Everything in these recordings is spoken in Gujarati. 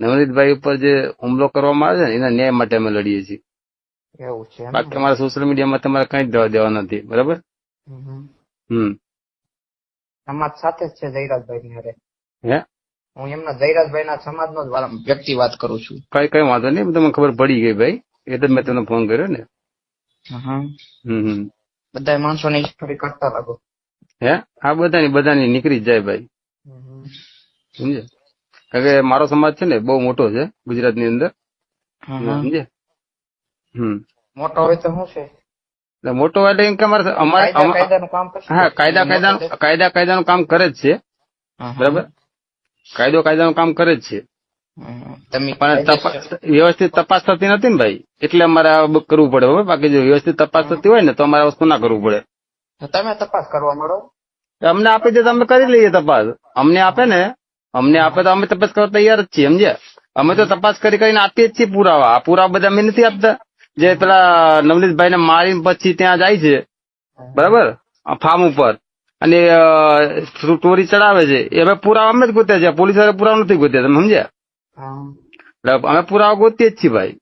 નવનીતભાઈ ઉપર જે હુમલો કરવામાં આવે છે ને એના ન્યાય માટે અમે લડીએ છીએ. એવું છે બાકી અમારા સોશિયલ મીડિયામાં તમારે કઈ દવા દેવા નથી બરાબર? હમ. સમાજ સાથે જ છે જયરાજભાઈ ની અરે હે? હું એમના જયરાજભાઈ ના સમાજ નો જ વ્યક્તિ વાત કરું છું. કઈ કઈ વાંધો નહીં તમને ખબર પડી ગઈ ભાઈ. એટલે તો મેં તમને ફોન કર્યો ને. હમ. હમ બધા માણસો ને થોડી કરતા લાગો. હે? આ બધાની બધાની નીકળી જ જાય ભાઈ. સમજે કે મારો સમાજ છે ને બહુ મોટો છે ગુજરાતની અંદર સમજે? હમ. મોટો હોય તો શું છે? એટલે મોટો એટલે એમ કે અમારે અમારે કાયદા અમા- કાયદાનું કામ કરશે. હા કાયદા કાયદાનું કાયદા કાયદાનું કામ કરે જ છે. બરાબર? કાયદો કાયદાનું કામ કરે જ છે. પણ વ્યવસ્થિત તપાસ થતી નથી ને ભાઈ. એટલે અમારે આ બધું કરવું પડે બરાબર બાકી જો વ્યવસ્થિત તપાસ થતી હોય ને તો અમારે વસ્તુ ના કરવું પડે. તમે તપાસ કરવા મળો. અમને આપી દે તો અમે કરી લઈએ તપાસ. અમને આપે ને અમને આપે તો અમે તપાસ કરવા તૈયાર જ છીએ સમજ્યા? અમે તો તપાસ કરી કરીને આપીએ જ છીએ પુરાવા. આ પુરાવા બધા અમે નથી આપતા. જે પેલા નવનીતભાઈ ને મારીને પછી ત્યાં જાય છે બરાબર? ફાર્મ ઉપર. અને ચોરી ચડાવે છે. એ અમે પુરાવા અમે જ ગોત્યા છે. પોલીસવાળા પુરાવા નથી ગોત્યા તમે સમજ્યા? અમે પુરાવા ગોતીએ જ છીએ ભાઈ.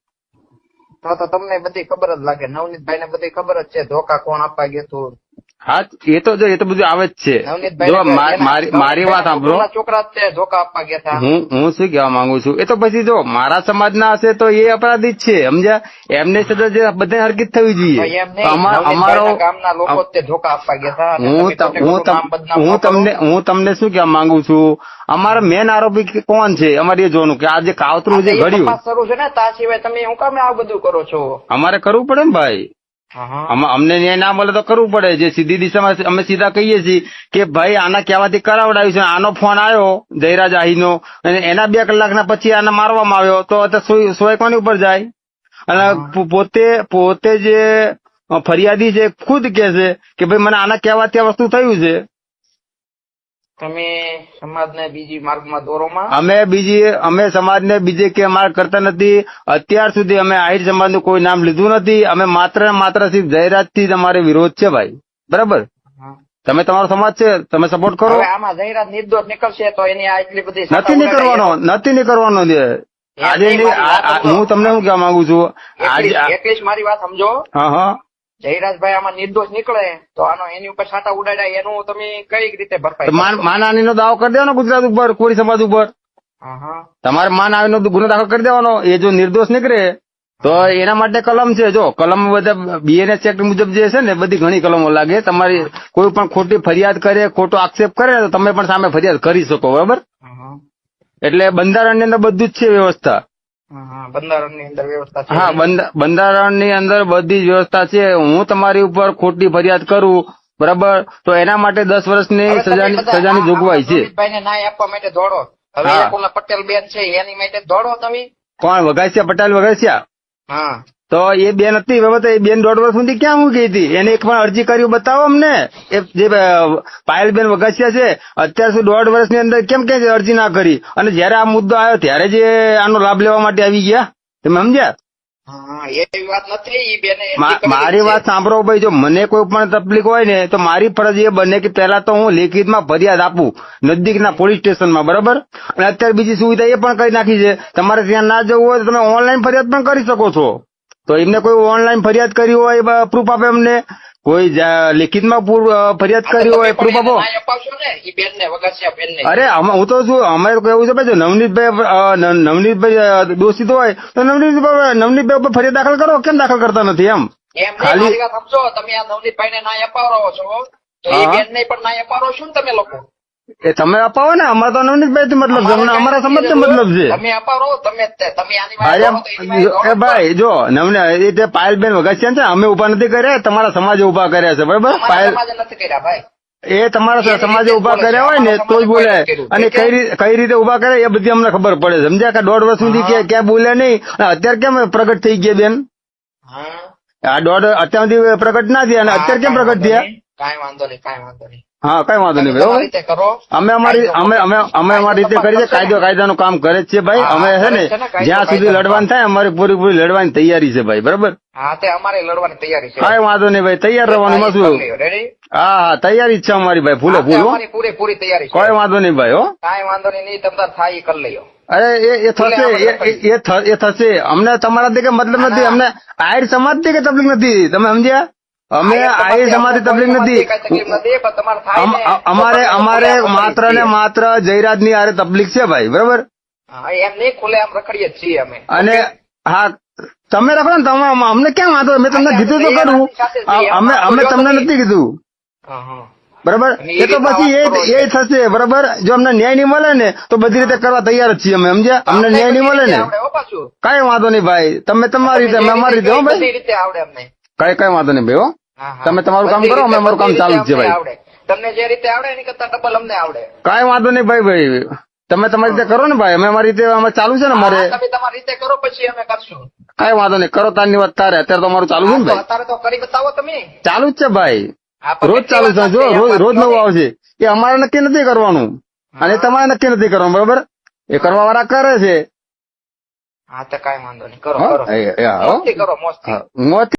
તો તમને બધી ખબર જ લાગે. નવનીતભાઈ ને બધી ખબર જ છે. ધોકા કોણ આપવા ગયું હા એ તો જો એ તો બધું આવે જ છે. જો મારી વાત સાંભળો. છોકરા આપવા ગયા હતા. હું હું શું કહેવા માંગુ છું? એ તો પછી જો મારા સમાજના હશે તો એ અપરાધી જ છે. સમજ્યા? એમને સજા જે બધા હરકત થવી જોઈએ. અમારો ગામના લોકો તે ધોકા આપવા ગયા હતા હું. તમને હું તમને શું કહેવા માંગુ છું? અમારા મેન આરોપી કોણ છે? અમારે એ જોવાનું કે આ જે કાવતરું જે ઘડ્યું. શરૂ છે ને તા સિવાય તમે હું કામ આ બધું કરો છો? અમારે કરવું પડે ને ભાઈ. અમને ન્યાય ના મળે તો કરવું પડે. જે સીધી દિશામાં અમે સીધા કહીએ છીએ કે ભાઈ આના કહેવાથી કરાવડાવ્યું છે. આનો ફોન આવ્યો જયરાજ આહીનો અને એના બે કલાકના પછી આને મારવામાં આવ્યો. તો અત્યારે સોય સોય કોની ઉપર જાય? અને પોતે પોતે જે ફરિયાદી છે ખુદ કે છે કે ભાઈ મને આના કહેવાથી આ વસ્તુ થયું છે. તમે સમાજને બીજી માર્ગમાં દોરોમાં અમે બીજી અમે સમાજને બીજે કે માર્ગ કરતા નથી. અત્યાર સુધી અમે આહિર સમાજનું કોઈ નામ લીધું નથી. અમે માત્ર માત્ર સિર્ફ જાહેરાતથી જ અમારે વિરોધ છે ભાઈ. બરાબર? તમે તમારો સમાજ છે તમે સપોર્ટ કરો. આમાં જાહેરાત નિર્દોષ નીકળશે તો એની આટલી બધી નથી નીકળવાનો નથી નીકળવાનો આજે હું તમને શું કહેવા માંગુ છું? આજે આ- મારી વાત સમજો. હા હા. જયરાજભાઈ આમાં નિર્દોષ નીકળે તો આનો એની ઉપર છાટા ઉડાડ્યા એનું તમે કઈ રીતે ભરપાઈ માનહાની નો દાવો કરી દેવાનો ગુજરાત ઉપર કોળી સમાજ ઉપર તમારે હા. તમારે ગુનો દાખલ કરી દેવાનો એ જો નિર્દોષ નીકળે તો એના માટે કલમ છે જો કલમ બધા બીએનએસ એક્ટ મુજબ જે છે ને બધી ઘણી કલમો લાગે તમારી કોઈ પણ ખોટી ફરિયાદ કરે ખોટો આક્ષેપ કરે તો તમે પણ સામે ફરિયાદ કરી શકો બરાબર. એટલે બંધારણની અંદર બધું જ છે વ્યવસ્થા. બંધારણની અંદર વ્યવસ્થા છે. હા બંધ- બંધારણની અંદર બધી જ વ્યવસ્થા છે. હું તમારી ઉપર ખોટી ફરિયાદ કરું બરાબર? તો એના માટે દસ વર્ષની સજાની સજાની જોગવાઈ છે. ન્યાય આપવા માટે દોડો. હવે પટેલ બેન છે એની માટે દોડો તમે. કોણ વગાસ્યા પટેલ વગાસ્યા હા. તો એ બેન હતી બાબત એ બેન દોઢ વર્ષ સુધી ક્યાં મૂકી હતી? એને એક પણ અરજી કરી બતાવો અમને. એ જે પાયલબેન વગાસિયા છે અત્યાર સુધી દોઢ વર્ષની અંદર કેમ કે અરજી ના કરી? અને જયારે આ મુદ્દો આવ્યો ત્યારે જે આનો લાભ લેવા માટે આવી ગયા. તમે સમજ્યા? હા મારી વાત સાંભળો ભાઈ જો મને કોઈ પણ તકલીફ હોય ને તો મારી ફરજ એ બને કે પહેલા તો હું લેખિતમાં ફરિયાદ આપું નજદીકના પોલીસ સ્ટેશનમાં બરાબર? અને અત્યારે બીજી સુવિધા એ પણ કરી નાખી છે. તમારે ત્યાં ના જવું હોય તો તમે ઓનલાઈન ફરિયાદ પણ કરી શકો છો. તો એમને કોઈ ઓનલાઈન ફરિયાદ કરી હોય પ્રૂફ આપે એમને? કોઈ લિખિતમાં ફરિયાદ કરી હોય પ્રૂફ આપો. અરે હું તો શું અમારે એવું છે ભાઈ નવનીતભાઈ નવનીતભાઈ દોષિત હોય તો નવનીતભાઈ નવનીતભાઈ ઉપર ફરિયાદ દાખલ કરો? કેમ દાખલ કરતા નથી એમ? ખાલી- સમજો તમે આ નવનીતભાઈને ના અપાવો છો તો એ બેન ને પણ ના અપાવો છો ને તમે લોકો? એ તમે અપાવો ને અમારે તો નવનીતભાઈ મતલબ છે. અમારા સમાજથી મતલબ છે. તમે અપાવો ભાઈ જો નમને એ તે પાયલબેન વગાસિયા છે અમે ઊભા નથી કર્યા તમારા સમાજે ઊભા કર્યા છે બરાબર? પાયલ નથી કર્યા ભાઈ. એ તમારા સમાજે ઊભા કર્યા હોય ને તો જ બોલે. અને કઈ રીતે કઈ રીતે ઊભા કરે એ બધી અમને ખબર પડે સમજ્યા કે દોઢ વર્ષ સુધી કે ક્યાં બોલે નહીં. અત્યારે કેમ પ્રગટ થઈ ગયા બેન? હા. આ દોઢ અત્યાર સુધી પ્રગટ ના થયા અને અત્યારે કેમ પ્રગટ થયા? કાંઈ વાંધો નહીં કાંઈ વાંધો નહીં. હા કઈ વાંધો નહીં ભાઈ તમારી અમે અમારી અમે અમે અમે અમારી રીતે કરીએ કાયદો કાયદાનું કામ કરે છે ભાઈ. અમે છે ને જ્યાં સુધી લડવાનું થાય અમારી પૂરી પૂરી લડવાની તૈયારી છે ભાઈ બરાબર? હા તે અમારે લડવાની તૈયારી છે. કઈ વાંધો નહીં ભાઈ તૈયાર રહેવાનું શું હા હા તૈયારી જ છે અમારી ભાઈ ફૂલે ફૂલ પૂરેપૂરી તૈયારી કોઈ વાંધો નહીં ભાઈ હો. કઈ વાંધો નહીં તમે થાય કરી લઈયો અરે એ એ થશે એ- થ- થશે. અમને તમારાથી કઈ મતલબ નથી અમને આયર સમાજથી કે તકલીફ નથી. તમે સમજ્યા? અમે આઈ અમારી તકલીફ નથી. અમારે અમારે માત્ર ને માત્ર જયરાજની આરે તકલીફ છે ભાઈ બરાબર? હા, એમ નહીં ખુલ્લે આમ રખડીએ છીએ અમે. અને હા તમે રખો ને તમે અમને ક્યાં વાંધો? મેં તમને કીધું તો કરું અમે અમે તમને નથી કીધું. બરાબર? એ તો પછી એ એ થશે બરાબર? જો અમને ન્યાય નહીં મળે ને તો બધી રીતે કરવા તૈયાર જ છીએ અમે સમજ્યા? અમને ન્યાય નહીં મળે ને. કઈ વાંધો નહીં ભાઈ. તમે તમારી રીતે અમે અમારી રીતે હો ભાઈ. કઈ કઈ વાંધો નહીં ભાઈ હા. તમે તમારું કામ કરો, અમે અમારું કામ ચાલુ જ છે ભાઈ. તમને જે રીતે આવડે એની કરતા ડબલ અમને આવડે. કઈ વાંધો નહીં ભાઈ ભાઈ. તમે તમારી રીતે કરો ને ભાઈ. અમે અમારી રીતે અમે ચાલુ છે ને અમારે. તમે તમારી રીતે કરો પછી અમે કરશું. કઈ વાંધો નહીં. કરો તારની વાત તારે. અત્યારે તો અમારું ચાલુ છે ને ભાઈ. અત્યારે તો કરી બતાવો તમે. ચાલુ જ છે ભાઈ. રોજ ચાલુ છે જો રોજ રોજ નવું આવશે. એ અમારે નક્કી નથી કરવાનું. અને તમારે નક્કી નથી કરવાનું બરાબર? એ કરવા વાળા કરે છે. હા તો કઈ વાંધો નહીં. કરો કરો. મોજથી કરો મોજથી. મોત